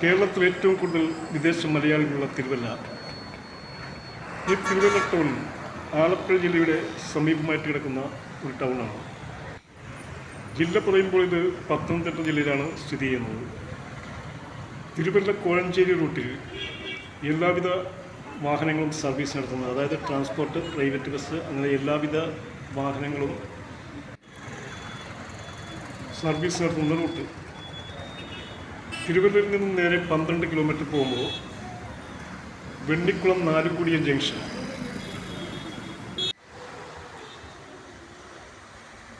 കേരളത്തിൽ ഏറ്റവും കൂടുതൽ വിദേശ മലയാളികളുള്ള തിരുവല്ല. ഈ തിരുവല്ല ടൗൺ ആലപ്പുഴ ജില്ലയുടെ സമീപമായിട്ട് കിടക്കുന്ന ഒരു ടൗണാണ്. ജില്ല പറയുമ്പോൾ ഇത് പത്തനംതിട്ട ജില്ലയിലാണ് സ്ഥിതി ചെയ്യുന്നത്. തിരുവല്ല കോഴഞ്ചേരി റൂട്ടിൽ എല്ലാവിധ വാഹനങ്ങളും സർവീസ് നടത്തുന്നത് അതായത് ട്രാൻസ്പോർട്ട് പ്രൈവറ്റ് ബസ് അങ്ങനെ എല്ലാവിധ വാഹനങ്ങളും സർവീസ് നടത്തുന്ന റൂട്ട്. തിരുവല്ലയിൽ നിന്നും നേരെ പന്ത്രണ്ട് കിലോമീറ്റർ പോകുമ്പോൾ വെണ്ണിക്കുളം നാലുകുടിയ ജംഗ്ഷൻ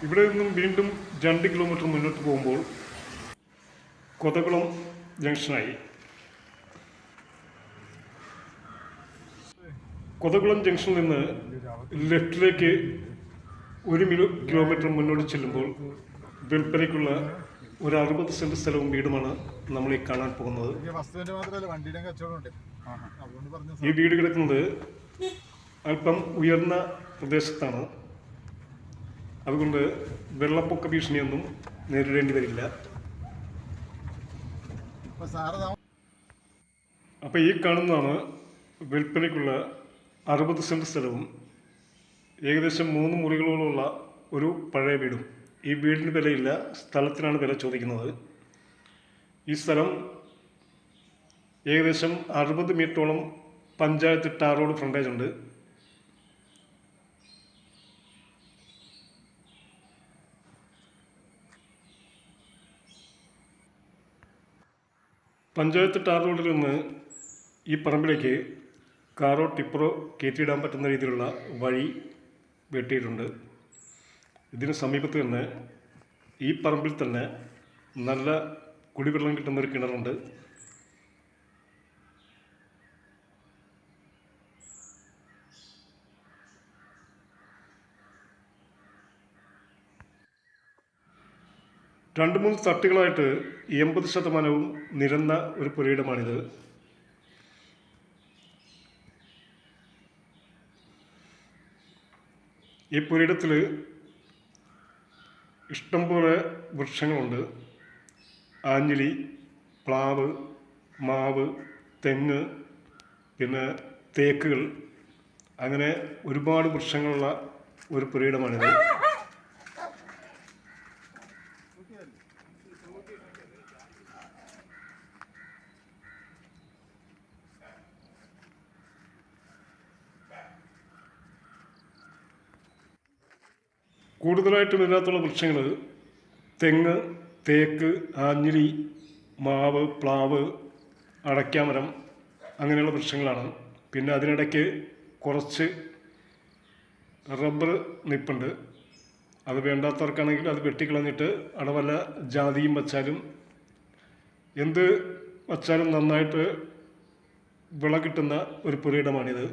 ഇവിടെ നിന്നും വീണ്ടും രണ്ട് കിലോമീറ്റർ മുന്നോട്ട് പോകുമ്പോൾ കൊതകുളം ജംഗ്ഷനായി കൊതകുളം ജംഗ്ഷനിൽ നിന്ന് ലെഫ്റ്റിലേക്ക് ഒരു കിലോമീറ്റർ മുന്നോട്ട് ചെല്ലുമ്പോൾ വിൽപ്പനയ്ക്കുള്ള ഒരു അറുപത് സെന്റ് സ്ഥലവും വീടുമാണ് നമ്മൾ ഈ കാണാൻ പോകുന്നത്. ഈ വീട് കിടക്കുന്നത് അല്പം ഉയർന്ന പ്രദേശത്താണ്. അതുകൊണ്ട് വെള്ളപ്പൊക്ക ഭീഷണിയൊന്നും നേരിടേണ്ടി വരില്ല. അപ്പോൾ ഈ കാണുന്നതാണ് വിൽപ്പനയ്ക്കുള്ള അറുപത് സെന്റ് സ്ഥലവും ഏകദേശം മൂന്ന് മുറികളോളമുള്ള ഒരു പഴയ വീടും. ഈ വീടിന് വിലയില്ല സ്ഥലത്തിനാണ് വില ചോദിക്കുന്നത്. ഈ സ്ഥലം ഏകദേശം അറുപത് മീറ്ററോളം പഞ്ചായത്ത് ടാർ റോഡ് ഫ്രണ്ടേജ് ഉണ്ട്. പഞ്ചായത്ത് ടാർ റോഡിൽ നിന്ന് ഈ പറമ്പിലേക്ക് കാറോ ടിപ്പറോ കയറ്റിയിടാൻ പറ്റുന്ന രീതിയിലുള്ള വഴി വെട്ടിയിട്ടുണ്ട്. ഇതിന് സമീപത്ത് തന്നെ ഈ പറമ്പിൽ തന്നെ നല്ല കുടിവെള്ളം കിട്ടുന്ന ഒരു കിണറുണ്ട്. രണ്ട് മൂന്ന് തട്ടുകളായിട്ട് എൺപത് ശതമാനവും നിരന്ന ഒരു പുരയിടമാണിത്. ഈ പുരയിടത്തിൽ ഇഷ്ടംപോലെ വൃക്ഷങ്ങളുണ്ട്. ആഞ്ഞിലി പ്ലാവ് മാവ് തെങ്ങ് പിന്നെ തേക്കുകൾ. അങ്ങനെ ഒരുപാട് വൃക്ഷങ്ങളുള്ള ഒരു പുരയിടമാണിത്. കൂടുതലായിട്ടും ഇതിനകത്തുള്ള വൃക്ഷങ്ങൾ തെങ്ങ് തേക്ക് ആഞ്ഞിലി മാവ് പ്ലാവ് അടയ്ക്കാമരം അങ്ങനെയുള്ള വൃക്ഷങ്ങളാണ്. പിന്നെ അതിനിടയ്ക്ക് കുറച്ച് റബ്ബർ നിപ്പുണ്ട്. അത് വേണ്ടാത്തവർക്കാണെങ്കിൽ അത് വെട്ടിക്കളഞ്ഞിട്ട് അടവല്ല വല്ല ജാതിയും വച്ചാലും എന്ത് വച്ചാലും നന്നായിട്ട് വിള കിട്ടുന്ന ഒരു പുരയിടമാണിത്.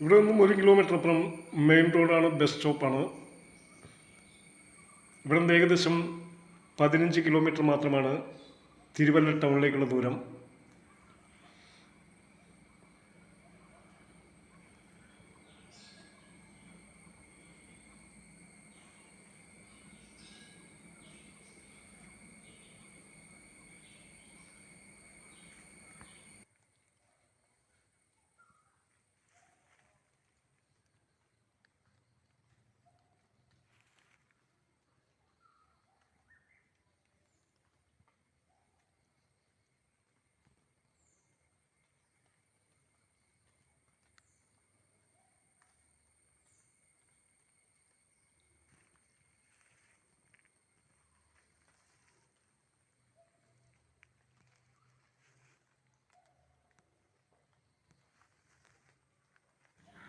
ഇവിടെ നിന്നും ഒരു കിലോമീറ്റർ അപ്പുറം മെയിൻ റോഡാണ് ബസ് സ്റ്റോപ്പാണ് ഇവിടെ നിന്ന് ഏകദേശം പതിനഞ്ച് കിലോമീറ്റർ മാത്രമാണ് തിരുവല്ല ടൗണിലേക്കുള്ള ദൂരം.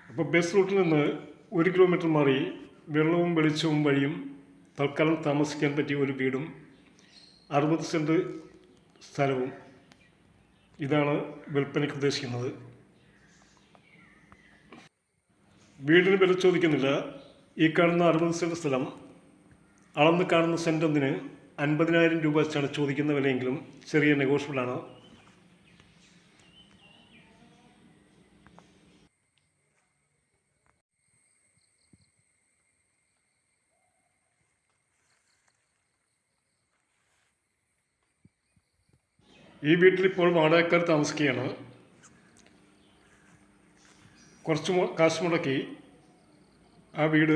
അപ്പോൾ ബസ് റൂട്ടിൽ നിന്ന് ഒരു കിലോമീറ്റർ മാറി വെള്ളവും വെളിച്ചവും വഴിയും തൽക്കാലം താമസിക്കാൻ പറ്റിയ ഒരു വീടും അറുപത് സെന്റ് സ്ഥലവും ഇതാണ് വിൽപ്പനയ്ക്ക് ഉദ്ദേശിക്കുന്നത്. വീടിന് വില ചോദിക്കുന്നില്ല. ഈ കാണുന്ന അറുപത് സെന്റ് സ്ഥലം അളന്ന് കാണുന്ന സെന്റൊന്നിന് അൻപതിനായിരം രൂപ വെച്ചാണ് ചോദിക്കുന്ന വിലയെങ്കിലും ചെറിയ നെഗോഷ്യബിളാണ് ഈ വീട്ടിൽ ഇപ്പോൾ വാടകക്കാർ താമസിക്കുകയാണ്. കുറച്ച് കാശ് മുടക്കി ആ വീട്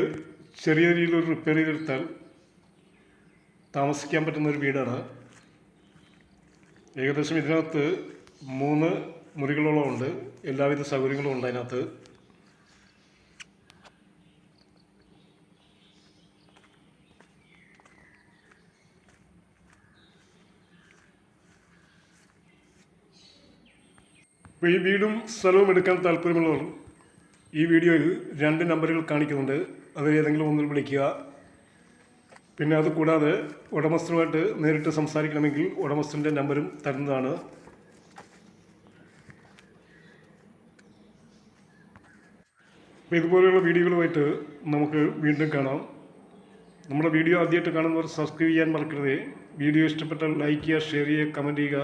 ചെറിയ രീതിയിൽ ഒരു റിപ്പയർ ചെയ്തെടുത്താൽ താമസിക്കാൻ പറ്റുന്ന ഒരു വീടാണ്. ഏകദേശം ഇതിനകത്ത് മൂന്ന് മുറികളോളം ഉണ്ട്. എല്ലാവിധ സൗകര്യങ്ങളും ഉണ്ട് അതിനകത്ത്. അപ്പോൾ ഈ വീടും സ്ഥലവും എടുക്കാൻ താല്പര്യമുള്ളവർ ഈ വീഡിയോയിൽ രണ്ട് നമ്പറുകൾ കാണിക്കുന്നുണ്ട്. അത് ഏതെങ്കിലും ഒന്നിൽ വിളിക്കുക. പിന്നെ അത് കൂടാതെ ഉടമസ്ഥനുമായിട്ട് നേരിട്ട് സംസാരിക്കണമെങ്കിൽ ഉടമസ്ഥന്റെ നമ്പരും തരുന്നതാണ്. ഇതുപോലെയുള്ള വീഡിയോകളുമായിട്ട് നമുക്ക് വീണ്ടും കാണാം. നമ്മുടെ വീഡിയോ ആദ്യമായിട്ട് കാണുന്നവർ സബ്സ്ക്രൈബ് ചെയ്യാൻ മറക്കരുത്. വീഡിയോ ഇഷ്ടപ്പെട്ടാൽ ലൈക്ക് ചെയ്യുക ഷെയർ ചെയ്യുക കമന്റ് ചെയ്യുക.